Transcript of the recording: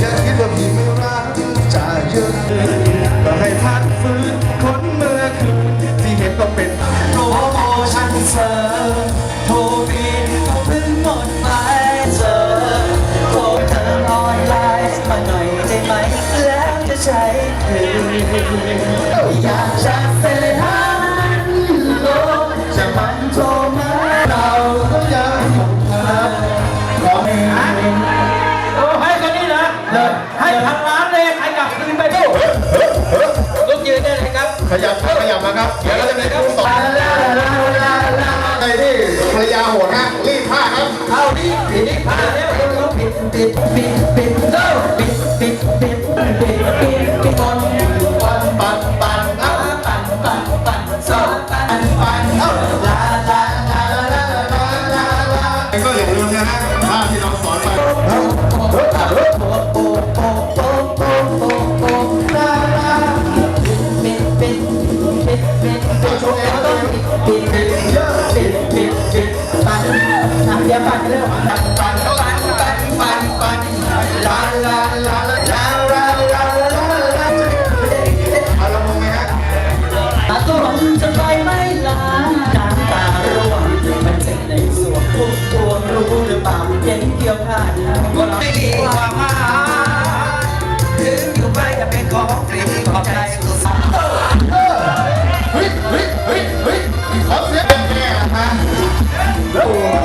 อย่าคิดว่าพี่ไม่รักจะเยอะก็ให้พักฟื้นคนเมื่อคืนที่เห็นต้องเป็นโปรโมชั่นเสริมโทรบินเพิ่งหมดไปเจอโทรเธอออนไลน์มาหน่อยได้ไหม แล้วจะใช้คืนอยาก ดี๋ยวทางร้านเลยขยับคืนไปดูลุกยืนได้เลยครับขยับครับขยับมาครับ เดี๋ยวเราจะไปคู่ต่อใครที่ภรรยาโหดฮะรีบผ้าครับ เอาดิปิดดิผ้าแล้วคนเขาปิดปิดปิดปิดเด้อปิดปิดปิดปิดปิดปิดบอลบอลปั่นปั่นเอ้าปั่นปั่นปั่นสอนปั่นปั่นเอ้าลาลาลาลาลาลาก็อย่าง ติดติดติดปันอะเดี๋ยวปเริ่มปั่ปันปันปันปันปันลาลาลาลาลาลาลาลาลาเอางไหมฮะตาองจะไปไม่ลา Oh.